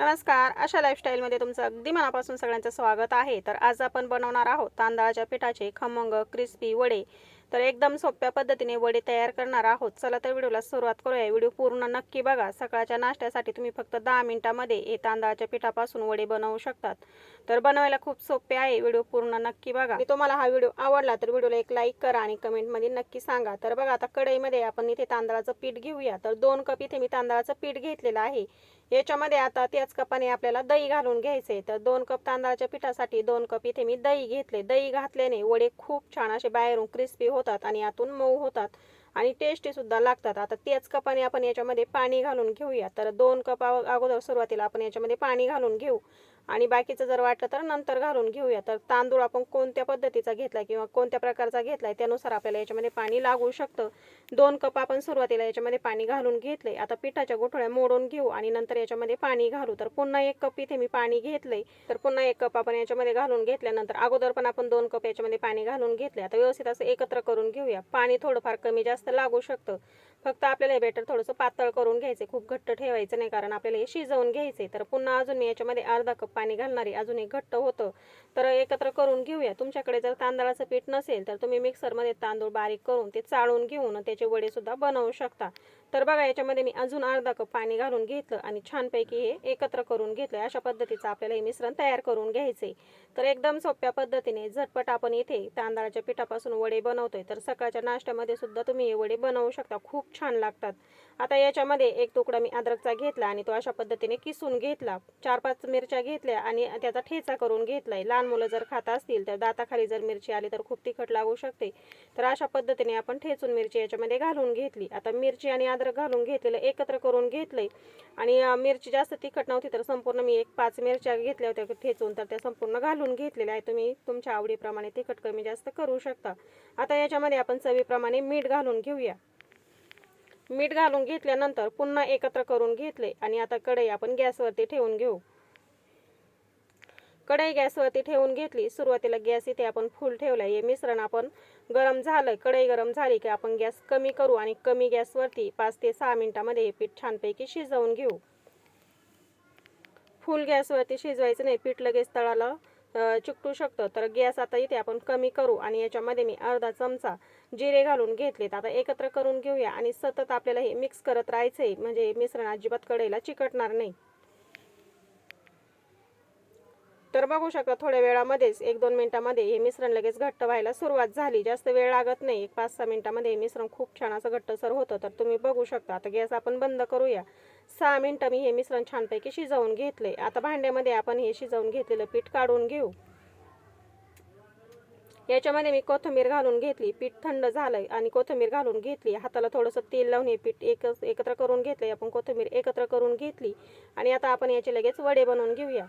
नमस्कार. अशा लाईफस्टाईलमध्ये तुमचं अगदी मनापासून सगळ्यांचं स्वागत आहे. तर आज आपण बनवणार आहोत तांदळाच्या पिठाचे खमंग क्रिस्पी वडे. तर एकदम सोप्या पद्धतीने वडे तयार करणार आहोत. चला तर व्हिडिओला सुरुवात करूया. व्हिडिओ पूर्ण नक्की बघा. सकाळच्या नाश्त्यासाठी तुम्ही फक्त दहा मिनिटामध्ये हे तांदळाच्या पिठापासून वडे बनवू शकतात. तर बनवायला खूप सोपे आहे. व्हिडिओ पूर्ण नक्की बघा. तुम्हाला हा व्हिडिओ आवडला तर व्हिडिओला एक लाईक करा आणि कमेंटमध्ये नक्की सांगा. तर बघा आता कढईमध्ये आपण इथे तांदळाचं पीठ घेऊया. तर दोन कप इथे मी तांदळाचं पीठ घेतलेलं आहे. याच्यामध्ये आता त्याच कपाने आपल्याला दही घालून घ्यायचे तर दोन कप तांदळाच्या पिठासाठी दोन कप इथे मी दही घेतले. दही घातल्याने वडे खूप छान असे बाहेरून क्रिस्पी होतात आणि आतून मऊ होतात आणि टेस्टी सुद्धा लागतात. आता त्याच कपाने आपण याच्यामध्ये पाणी घालून घेऊया. तर दोन कप अगोदर सुरुवातीला आपण याच्यामध्ये पाणी घालून घेऊ. आणि बाकीचं जर वाटलं तर नंतर घालून घेऊया. तर तांदूळ आपण कोणत्या पद्धतीचा घेतला किंवा कोणत्या प्रकारचा घेतलाय त्यानुसार आपल्याला याच्यामध्ये पाणी लागू शकतं. दोन कप आपण सुरुवातीला याच्यामध्ये पाणी घालून घेतले आता पिठाच्या गोठळ्या मोडून घेऊ आणि नंतर याच्यामध्ये पाणी घालू. तर पुन्हा एक कप इथे मी पाणी घेतलंय. तर पुन्हा एक कप आपण याच्यामध्ये घालून घेतल्यानंतर अगोदर पण आपण दोन कप याच्यामध्ये पाणी घालून घेतले आता व्यवस्थित असं एकत्र करून घेऊया. पाणी थोडंफार कमी जास्त लागू शकतं. फक्त आपल्याला हे बेटर थोडंसं पातळ करून घ्यायचे खूप घट्ट ठेवायचं नाही कारण आपल्याला हे शिजवून घ्यायचे तर पुन्हा अजून मी याच्यामध्ये अर्धा कप पाणी घालणारे अजून एक घट्ट होतं. तर एकत्र करून घेऊया. तुमच्याकडे जर तांदळाचं पीठ नसेल तर तुम्ही मिक्सरमध्ये तांदूळ बारीक करून ते चाळून घेऊन त्याचे वडे सुद्धा बनवू शकता. तर बघा याच्यामध्ये मी अजून अर्धा कप पाणी घालून घेतलं आणि छानपैकी हे एकत्र करून घेतलं. अशा पद्धतीचं आपल्याला हे मिश्रण तयार करून घ्यायचे तर एकदम सोप्या पद्धतीने झटपट आपण इथे तांदळाच्या पिठापासून वडे बनवतोय. तर सकाळच्या नाश्त्यामध्ये सुद्धा तुम्ही हे वडे बनवू शकता. खूप छान लागतात. आता याच्यामध्ये एक तुकडा मी अद्रकचा घेतला आणि तो अशा पद्धतीने किसून घेतला. चार पाच मिरच्या घेतल्या. आणि त्याचा ठेचा करून घेतलाय. लहान मुलं जर खात असतील तर दाताखाली जर मिरची आली तर खूप तिखट लागू शकते. तर अशा पद्धतीने आपण ठेचून मिरची याच्यामध्ये घालून घेतली. आता मिरची आणि अद्रक घालून घेतलेलं एकत्र करून घेतलंय. आणि मिरची जास्त तिखट नव्हती तर संपूर्ण मी एक पाच मिरच्या घेतल्या होत्या ठेचून. तर त्या संपूर्ण घालून घेतलेल्या आहे तुम्ही तुमच्या आवडीप्रमाणे तिखट कमी जास्त करू शकता. आता याच्यामध्ये आपण चवीप्रमाणे मीठ घालून घेऊया. मीठ घालून घेतल्यानंतर पुन्हा एकत्र करून घेतले आणि आता कढई आपण गॅसवरती ठेवून घेऊ. कढई गॅसवरती ठेवून घेतली. सुरुवातीला गॅस इथे आपण फुल ठेवला. हे मिश्रण आपण गरम झालं कढई गरम झाली की आपण गॅस कमी करू आणि कमी गॅसवरती पाच ते सहा मिनिटामध्ये हे पीठ छानपैकी शिजवून घेऊ. फुल गॅसवरती शिजवायचं नाही पीठ लगेच तळाला चिकटू शकतं. तर गॅस आता इथे आपण कमी करू आणि याच्यामध्ये मी अर्धा चमचा जिरे घालून घेतलेत. आता एकत्र करून घेऊया आणि सतत आपल्याला हे मिक्स करत राहायचंय. म्हणजे मिश्रण अजिबात कढईला चिकटणार नाही. तर बघू शकता थोड्या वेळामध्येच एक दोन मिनिटामध्ये हे मिश्रण लगेच घट्ट व्हायला सुरुवात झाली. जास्त वेळ लागत नाही. एक पाच सहा मिनिटामध्ये हे मिश्रण खूप छान असं घट्टसर होतं. तर तुम्ही बघू शकता आता गॅस आपण बंद करूया. सहा मिनिटं मी हे मिश्रण छानपैकी शिजवून घेतले. आता भांड्यामध्ये आपण हे शिजवून घेतलेलं पीठ काढून घेऊ. याच्यामध्ये मी कोथिंबीर घालून घेतली. पीठ थंड झालंय आणि कोथिंबीर घालून घेतली. हाताला थोडंसं तेल लावून हे पीठ एक एकत्र करून घेतले आपण कोथिंबीर एकत्र करून घेतली. आणि आता आपण याचे लगेच वडे बनवून घेऊया.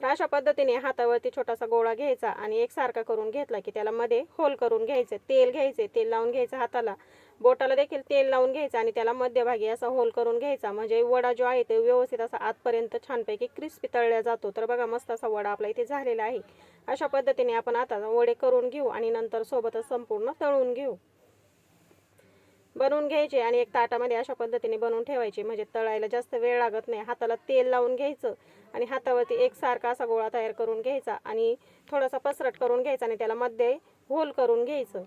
तर अशा पद्धतीने हातावरती छोटासा गोळा घ्यायचा आणि एकसारखा करून घेतला की त्याला मध्ये होल करून घ्यायचे तेल घ्यायचे तेल लावून घ्यायचं हाताला. बोटाला देखील तेल लावून घ्यायचं आणि त्याला मध्यभागी असा होल करून घ्यायचा. म्हणजे वडा जो आहे ते व्यवस्थित असा आतपर्यंत छानपैकी क्रिस्पी तळल्या जातो. तर बघा मस्त असा वडा आपला इथे झालेला आहे. अशा पद्धतीने आपण आता वडे करून घेऊ आणि नंतर सोबतच संपूर्ण तळून घेऊ. बनवून घ्यायचे आणि एक ताटामध्ये अशा पद्धतीने बनवून ठेवायचे. म्हणजे तळायला जास्त वेळ लागत नाही. हाताला तेल लावून घ्यायचं आणि हातावरती एकसारखा असा गोळा तयार करून घ्यायचा आणि थोडासा पसरट करून घ्यायचा आणि त्याला मध्ये होल करून घ्यायचं.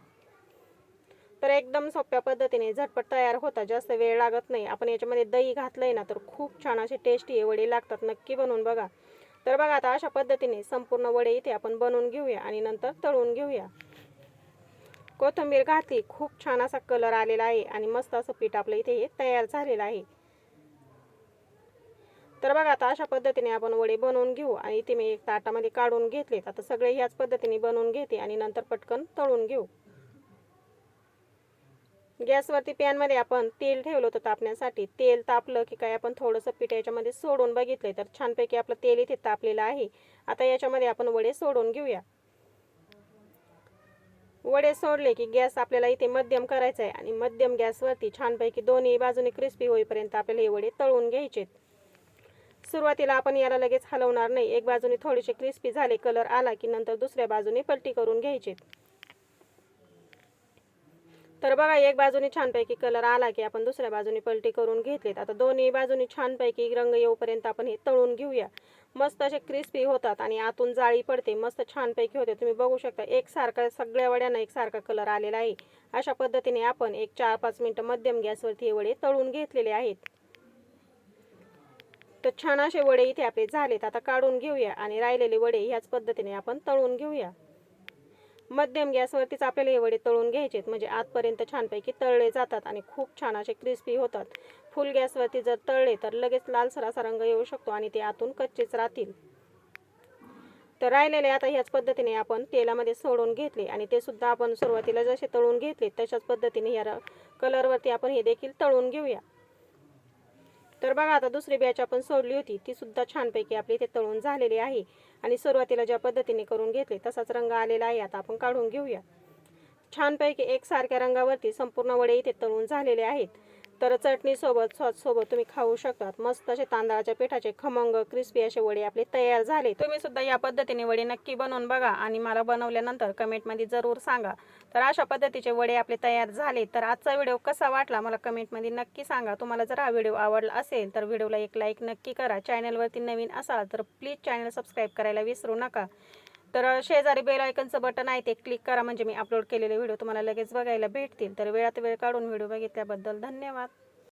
तर एकदम सोप्या पद्धतीने झटपट तयार होता. जास्त वेळ लागत नाही. आपण याच्यामध्ये दही घातलंय ना तर खूप छान असे टेस्टी वडे लागतात नक्की बनवून बघा. तर बघा आता अशा पद्धतीने संपूर्ण वडे इथे आपण बनवून घेऊया आणि नंतर तळून घेऊया. कोथिंबीर घातली. खूप छान असा कलर आलेला आहे आणि मस्त असं पीठ आपलं इथे हे तयार झालेलं आहे. तर बघा आता अशा पद्धतीने आपण वडे बनवून घेऊ आणि इथे मी एक ताटामध्ये काढून घेतलेत आता सगळे ह्याच पद्धतीने बनवून घेते आणि नंतर पटकन तळून घेऊ. गॅसवरती पॅनमध्ये आपण तेल ठेवलं होतं तापण्यासाठी. तेल तापलं की काय आपण थोडंसं पीठ याच्यामध्ये सोडून बघितले तर छानपैकी आपलं तेल इथे तापलेलं आहे. आता याच्यामध्ये आपण वडे सोडून घेऊया. वडे सोडले की गॅस आपल्याला इथे मध्यम करायचा आहे आणि मध्यम गॅसवरती छानपैकी दोन्ही बाजूने क्रिस्पी होईपर्यंत आपल्याला हे वडे तळून घ्यायचेत. सुरुवातीला आपण याला लगेच हलवणार नाही. एक बाजूने थोडेसे क्रिस्पी झाले कलर आला की नंतर दुसऱ्या बाजूने पलटी करून घ्यायचे तर बघा एक बाजूने छानपैकी कलर आला की आपण दुसऱ्या बाजूने पलटी करून घेतलेत. आता दोन्ही बाजूनी छानपैकी रंग येऊपर्यंत आपण हे तळून घेऊया. मस्त असे क्रिस्पी होतात आणि आतून जाळी पडते. मस्त छानपैकी होते. तुम्ही बघू शकता एकसारखा सगळ्या वड्यांना एकसारखा कलर आलेला आहे. अशा पद्धतीने आपण एक चार पाच मिनटं मध्यम गॅसवरती हे वडे तळून घेतलेले आहेत. तर छान असे वडे इथे आपले झालेत. आता काढून घेऊया आणि राहिलेले वडे ह्याच पद्धतीने आपण तळून घेऊया. मध्यम गॅसवरतीच आपल्याला हे वडे तळून घ्यायचेत. म्हणजे आतपर्यंत छानपैकी तळले जातात आणि खूप छान असे क्रिस्पी होतात. फुल गॅसवरती जर तळले तर लगेच लालसर असा रंग येऊ शकतो आणि ते आतून कच्चेच राहतील. तर राहिलेले आता ह्याच पद्धतीने आपण तेलामध्ये सोडून घेतले आणि ते सुद्धा आपण सुरुवातीला जसे तळून घेतले तशाच पद्धतीने या कलरवरती आपण हे देखील तळून घेऊया. तर बघा आता दुसरी बॅच आपण सोडली होती. ती सुद्धा छानपैकी आपली इथे तळून झालेली आहे. आणि सुरुवातीला ज्या पद्धतीने करून घेतले तसाच रंग आलेला आहे. आता आपण काढून घेऊया. छानपैकी एकसारख्या रंगावरती संपूर्ण वडे इथे तळून झालेले आहेत. तर चटणीसोबत सॉससोबत तुम्ही खाऊ शकतात. मस्त असे तांदळाच्या पिठाचे खमंग क्रिस्पी असे वडे आपले तयार झाले. तुम्ही सुद्धा या पद्धतीने वडे नक्की बनवून बघा आणि मला बनवल्यानंतर कमेंटमध्ये जरूर सांगा. तर अशा पद्धतीचे वडे आपले तयार झाले. तर आजचा व्हिडिओ कसा वाटला मला कमेंटमध्ये नक्की सांगा. तुम्हाला जर हा व्हिडिओ आवडला असेल तर व्हिडिओला एक लाईक नक्की करा. चॅनलवरती नवीन असाल तर प्लीज चॅनल सबस्क्राईब करायला विसरू नका. तर शेजारी बेल आयकनचं बटन आहे ते क्लिक करा. म्हणजे मी अपलोड केलेले व्हिडिओ तुम्हाला लगेच बघायला भेटतील. तर वेळात वेळ काढून व्हिडिओ बघितल्याबद्दल धन्यवाद.